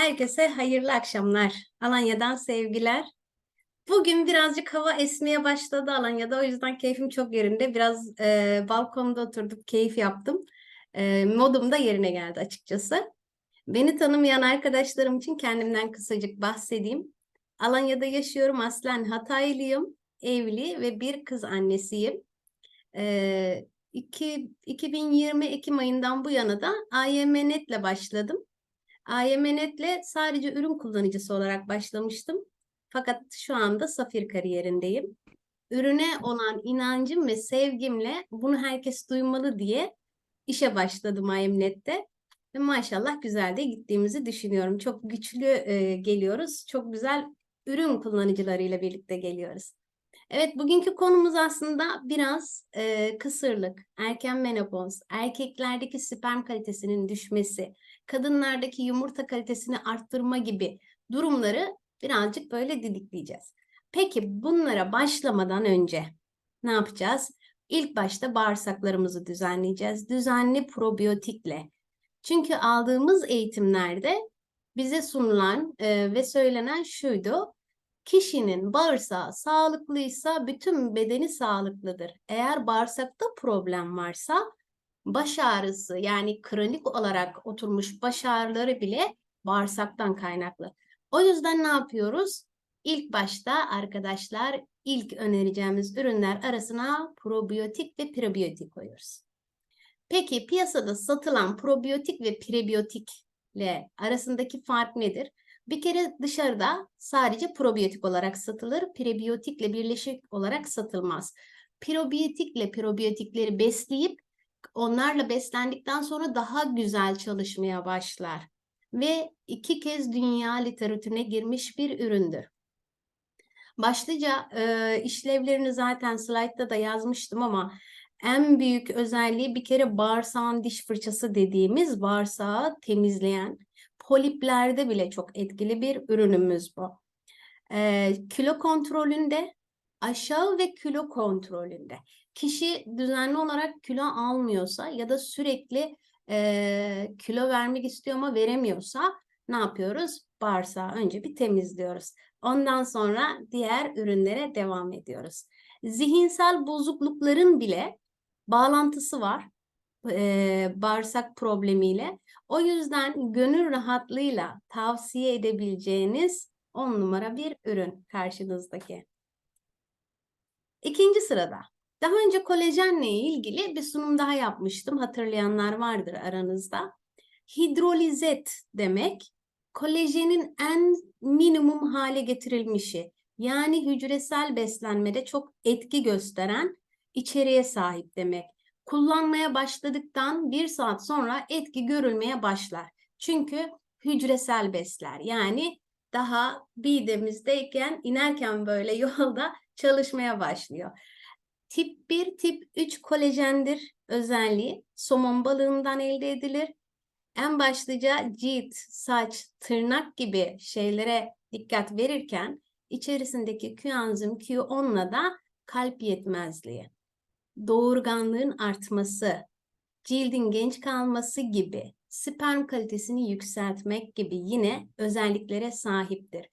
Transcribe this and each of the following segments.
Herkese hayırlı akşamlar. Alanya'dan sevgiler. Bugün birazcık hava esmeye başladı Alanya'da. O yüzden keyfim çok yerinde. Biraz e, balkonda oturdum, keyif yaptım. E, modum da yerine geldi açıkçası. Beni tanımayan arkadaşlarım için kendimden kısacık bahsedeyim. Alanya'da yaşıyorum. Aslen Hataylıyım. Evli ve bir kız annesiyim. E, iki, 2020 Ekim ayından bu yana da AYM Net'le başladım. AYM Net'le sadece ürün kullanıcısı olarak başlamıştım. Fakat şu anda Safir kariyerindeyim. Ürüne olan inancım ve sevgimle bunu herkes duymalı diye işe başladım AYM Net'te. Ve maşallah güzel de gittiğimizi düşünüyorum. Çok güçlü e, geliyoruz. Çok güzel ürün kullanıcılarıyla birlikte geliyoruz. Evet, bugünkü konumuz aslında biraz e, kısırlık, erken menopoz, erkeklerdeki sperm kalitesinin düşmesi, kadınlardaki yumurta kalitesini arttırma gibi durumları birazcık böyle didikleyeceğiz. Peki bunlara başlamadan önce ne yapacağız? İlk başta bağırsaklarımızı düzenleyeceğiz. Düzenli probiyotikle. Çünkü aldığımız eğitimlerde bize sunulan e, ve söylenen şuydu. Kişinin bağırsağı sağlıklıysa bütün bedeni sağlıklıdır. Eğer bağırsakta problem varsa baş ağrısı yani kronik olarak oturmuş baş ağrıları bile bağırsaktan kaynaklı. O yüzden ne yapıyoruz? İlk başta arkadaşlar ilk önereceğimiz ürünler arasına probiyotik ve prebiyotik koyuyoruz. Peki piyasada satılan probiyotik ve prebiyotikle arasındaki fark nedir? Bir kere dışarıda sadece probiyotik olarak satılır, prebiyotikle birleşik olarak satılmaz. Probiyotikle probiyotikleri besleyip onlarla beslendikten sonra daha güzel çalışmaya başlar ve iki kez dünya literatürüne girmiş bir üründür. Başlıca e, işlevlerini zaten slaytta da yazmıştım ama en büyük özelliği bir kere bağırsağın diş fırçası dediğimiz bağırsağı temizleyen, poliplerde bile çok etkili bir ürünümüz bu. E, kilo kontrolünde, aşağı ve kilo kontrolünde. Kişi düzenli olarak kilo almıyorsa ya da sürekli e, kilo vermek istiyor ama veremiyorsa ne yapıyoruz? Bağırsağı önce bir temizliyoruz. Ondan sonra diğer ürünlere devam ediyoruz. Zihinsel bozuklukların bile bağlantısı var e, bağırsak problemiyle. O yüzden gönül rahatlığıyla tavsiye edebileceğiniz 10 numara bir ürün karşınızdaki. İkinci sırada daha önce kolajenle ilgili bir sunum daha yapmıştım. Hatırlayanlar vardır aranızda. Hidrolizet demek kolajenin en minimum hale getirilmişi. Yani hücresel beslenmede çok etki gösteren içeriğe sahip demek. Kullanmaya başladıktan bir saat sonra etki görülmeye başlar. Çünkü hücresel besler. Yani daha midemizdeyken inerken böyle yolda çalışmaya başlıyor. Tip 1, tip 3 kolajendir özelliği. Somon balığından elde edilir. En başlıca cilt, saç, tırnak gibi şeylere dikkat verirken içerisindeki Q-enzim Q10'la da kalp yetmezliği, doğurganlığın artması, cildin genç kalması gibi sperm kalitesini yükseltmek gibi yine özelliklere sahiptir.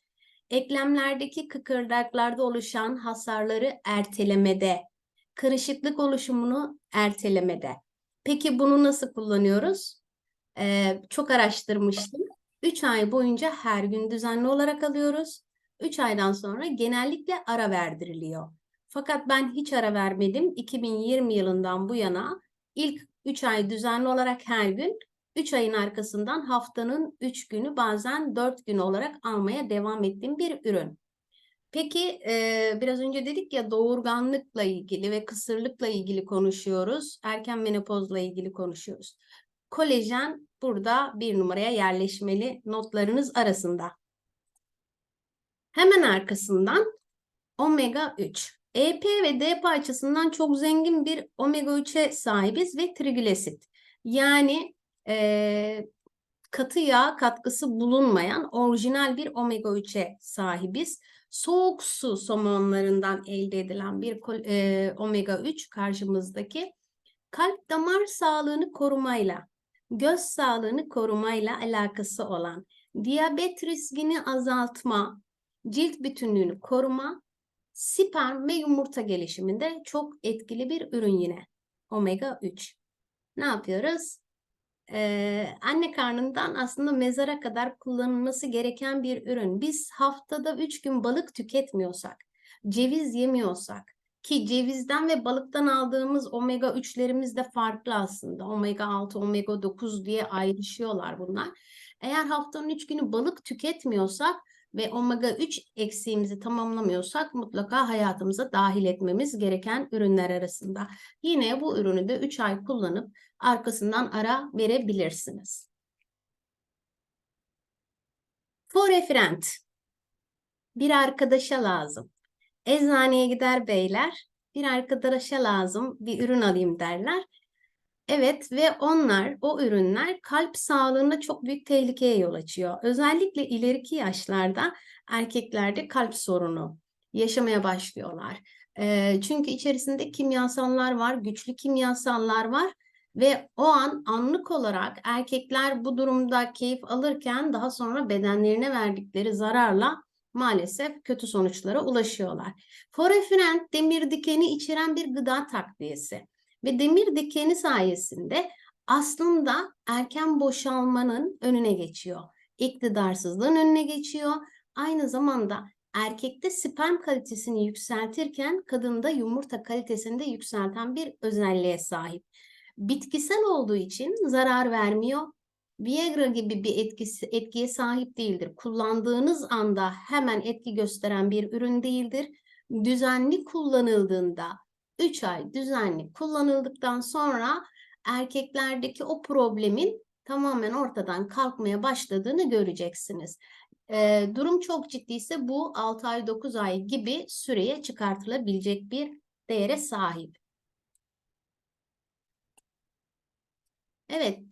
Eklemlerdeki kıkırdaklarda oluşan hasarları ertelemede, karışıklık oluşumunu ertelemede. Peki bunu nasıl kullanıyoruz? Ee, çok araştırmıştım. 3 ay boyunca her gün düzenli olarak alıyoruz. 3 aydan sonra genellikle ara verdiriliyor. Fakat ben hiç ara vermedim. 2020 yılından bu yana ilk 3 ay düzenli olarak her gün 3 ayın arkasından haftanın 3 günü bazen 4 gün olarak almaya devam ettiğim bir ürün. Peki e, biraz önce dedik ya doğurganlıkla ilgili ve kısırlıkla ilgili konuşuyoruz. Erken menopozla ilgili konuşuyoruz. Kolajen burada bir numaraya yerleşmeli notlarınız arasında. Hemen arkasından omega 3. EP ve DP açısından çok zengin bir omega 3'e sahibiz ve trigliserit. Yani e, katı yağ katkısı bulunmayan orijinal bir omega 3'e sahibiz soğuk su somonlarından elde edilen bir e, omega 3 karşımızdaki kalp damar sağlığını korumayla, göz sağlığını korumayla alakası olan diyabet riskini azaltma, cilt bütünlüğünü koruma, sperm ve yumurta gelişiminde çok etkili bir ürün yine. Omega 3. Ne yapıyoruz? Ee, anne karnından aslında mezara kadar kullanılması gereken bir ürün. Biz haftada 3 gün balık tüketmiyorsak, ceviz yemiyorsak ki cevizden ve balıktan aldığımız omega 3'lerimiz de farklı aslında. Omega 6, omega 9 diye ayrışıyorlar bunlar. Eğer haftanın 3 günü balık tüketmiyorsak ve omega 3 eksiğimizi tamamlamıyorsak mutlaka hayatımıza dahil etmemiz gereken ürünler arasında. Yine bu ürünü de 3 ay kullanıp arkasından ara verebilirsiniz. Forefront. Bir arkadaşa lazım. Eczaneye gider beyler, bir arkadaşa lazım, bir ürün alayım derler. Evet ve onlar, o ürünler kalp sağlığında çok büyük tehlikeye yol açıyor. Özellikle ileriki yaşlarda erkeklerde kalp sorunu yaşamaya başlıyorlar. Eee, çünkü içerisinde kimyasallar var, güçlü kimyasallar var ve o an anlık olarak erkekler bu durumda keyif alırken daha sonra bedenlerine verdikleri zararla maalesef kötü sonuçlara ulaşıyorlar. Forefrent demir dikeni içeren bir gıda takviyesi ve demir dikeni sayesinde aslında erken boşalmanın önüne geçiyor. İktidarsızlığın önüne geçiyor. Aynı zamanda erkekte sperm kalitesini yükseltirken kadında yumurta kalitesini de yükselten bir özelliğe sahip. Bitkisel olduğu için zarar vermiyor. Viagra gibi bir etkisi, etkiye sahip değildir. Kullandığınız anda hemen etki gösteren bir ürün değildir. Düzenli kullanıldığında 3 ay düzenli kullanıldıktan sonra erkeklerdeki o problemin tamamen ortadan kalkmaya başladığını göreceksiniz. Ee, durum çok ciddiyse bu 6 ay 9 ay gibi süreye çıkartılabilecek bir değere sahip. Evet,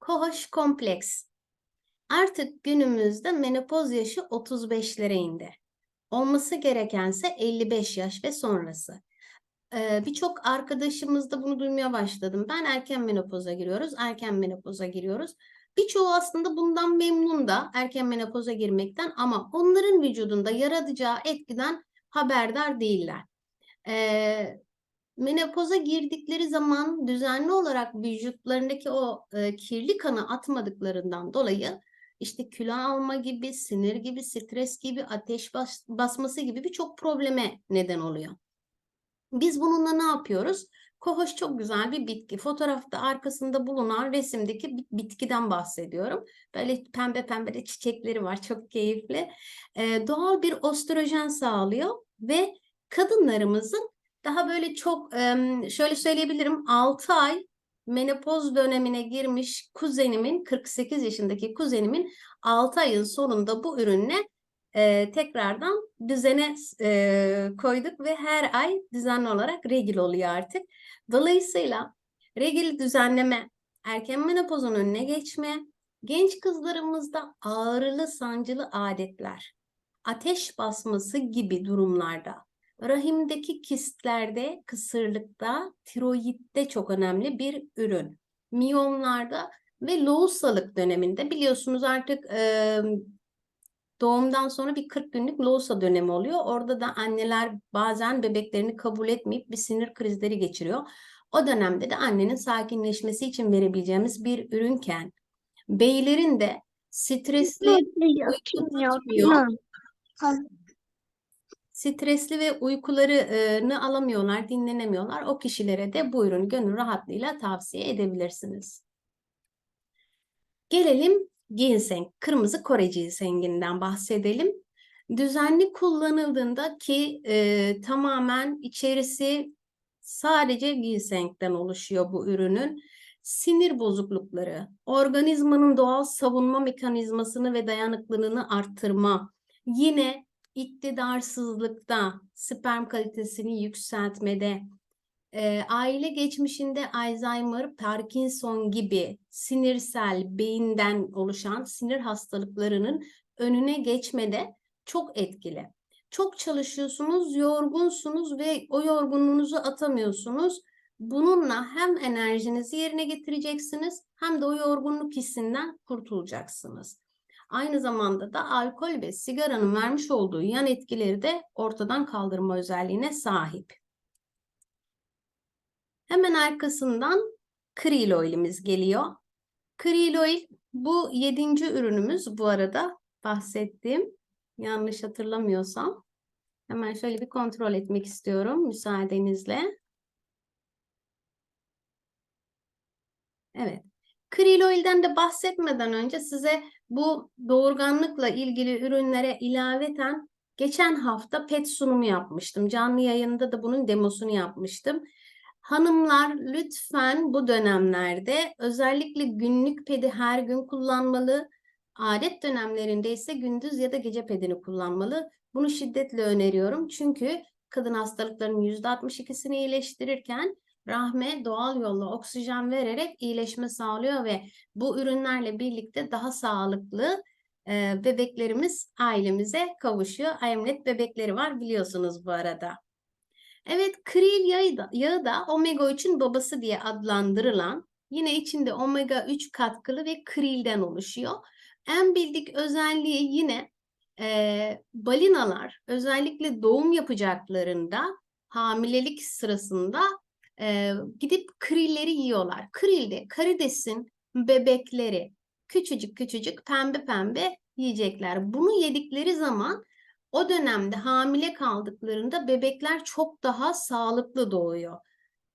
kohoş kompleks. Artık günümüzde menopoz yaşı 35'lere indi. Olması gerekense 55 yaş ve sonrası. Birçok arkadaşımız da bunu duymaya başladım. Ben erken menopoza giriyoruz, erken menopoza giriyoruz. Birçoğu aslında bundan memnun da erken menopoza girmekten ama onların vücudunda yaratacağı etkiden haberdar değiller. Menopoza girdikleri zaman düzenli olarak vücutlarındaki o kirli kanı atmadıklarından dolayı işte kilo alma gibi, sinir gibi, stres gibi, ateş bas, basması gibi birçok probleme neden oluyor. Biz bununla ne yapıyoruz? Kohoş çok güzel bir bitki. Fotoğrafta arkasında bulunan resimdeki bitkiden bahsediyorum. Böyle pembe pembe de çiçekleri var. Çok keyifli. Ee, doğal bir östrojen sağlıyor ve kadınlarımızın daha böyle çok şöyle söyleyebilirim 6 ay menopoz dönemine girmiş kuzenimin 48 yaşındaki kuzenimin 6 ayın sonunda bu ürünle e, tekrardan düzene e, koyduk ve her ay düzenli olarak regil oluyor artık. Dolayısıyla regil düzenleme, erken menopozun önüne geçme, genç kızlarımızda ağrılı sancılı adetler, ateş basması gibi durumlarda, rahimdeki kistlerde, kısırlıkta, tiroidde çok önemli bir ürün. Miyomlarda ve lohusalık döneminde biliyorsunuz artık e, Doğumdan sonra bir 40 günlük lohusa dönemi oluyor. Orada da anneler bazen bebeklerini kabul etmeyip bir sinir krizleri geçiriyor. O dönemde de annenin sakinleşmesi için verebileceğimiz bir ürünken beylerin de stresli uyku. Stresli ve uykularını alamıyorlar, dinlenemiyorlar. O kişilere de bu ürünü gönül rahatlığıyla tavsiye edebilirsiniz. Gelelim ginseng, kırmızı Kore ginsenginden bahsedelim. Düzenli kullanıldığında ki e, tamamen içerisi sadece ginsengden oluşuyor bu ürünün. Sinir bozuklukları, organizmanın doğal savunma mekanizmasını ve dayanıklılığını arttırma, yine iktidarsızlıkta, sperm kalitesini yükseltmede, e, aile geçmişinde Alzheimer, Parkinson gibi sinirsel beyinden oluşan sinir hastalıklarının önüne geçmede çok etkili. Çok çalışıyorsunuz, yorgunsunuz ve o yorgunluğunuzu atamıyorsunuz. Bununla hem enerjinizi yerine getireceksiniz hem de o yorgunluk hissinden kurtulacaksınız. Aynı zamanda da alkol ve sigaranın vermiş olduğu yan etkileri de ortadan kaldırma özelliğine sahip. Hemen arkasından krill oil'imiz geliyor. Krill oil bu yedinci ürünümüz bu arada bahsettiğim. Yanlış hatırlamıyorsam. Hemen şöyle bir kontrol etmek istiyorum müsaadenizle. Evet. Krill oil'den de bahsetmeden önce size bu doğurganlıkla ilgili ürünlere ilaveten geçen hafta pet sunumu yapmıştım. Canlı yayında da bunun demosunu yapmıştım. Hanımlar lütfen bu dönemlerde özellikle günlük pedi her gün kullanmalı. Adet dönemlerinde ise gündüz ya da gece pedini kullanmalı. Bunu şiddetle öneriyorum. Çünkü kadın hastalıklarının %62'sini iyileştirirken rahme doğal yolla oksijen vererek iyileşme sağlıyor ve bu ürünlerle birlikte daha sağlıklı e, bebeklerimiz ailemize kavuşuyor. Ayemlet bebekleri var biliyorsunuz bu arada. Evet, krill yağı da, yağı da omega 3'ün babası diye adlandırılan yine içinde omega 3 katkılı ve krillden oluşuyor. En bildik özelliği yine e, balinalar özellikle doğum yapacaklarında hamilelik sırasında e, gidip krilleri yiyorlar. Krill de karidesin bebekleri küçücük küçücük pembe pembe yiyecekler. Bunu yedikleri zaman o dönemde hamile kaldıklarında bebekler çok daha sağlıklı doğuyor.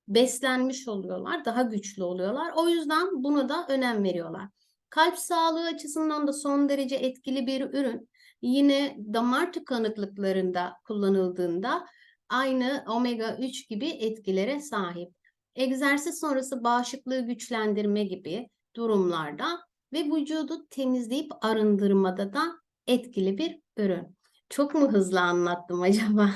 Beslenmiş oluyorlar, daha güçlü oluyorlar. O yüzden buna da önem veriyorlar. Kalp sağlığı açısından da son derece etkili bir ürün. Yine damar tıkanıklıklarında kullanıldığında aynı omega 3 gibi etkilere sahip. Egzersiz sonrası bağışıklığı güçlendirme gibi durumlarda ve vücudu temizleyip arındırmada da etkili bir ürün. Çok mu hızlı anlattım acaba?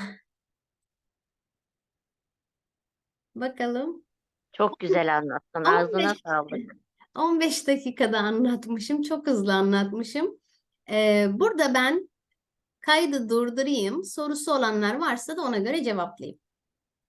Bakalım. Çok güzel anlattın. 15 Ağzına sağlık. 15 dakikada anlatmışım. Çok hızlı anlatmışım. Ee, burada ben kaydı durdurayım. Sorusu olanlar varsa da ona göre cevaplayayım.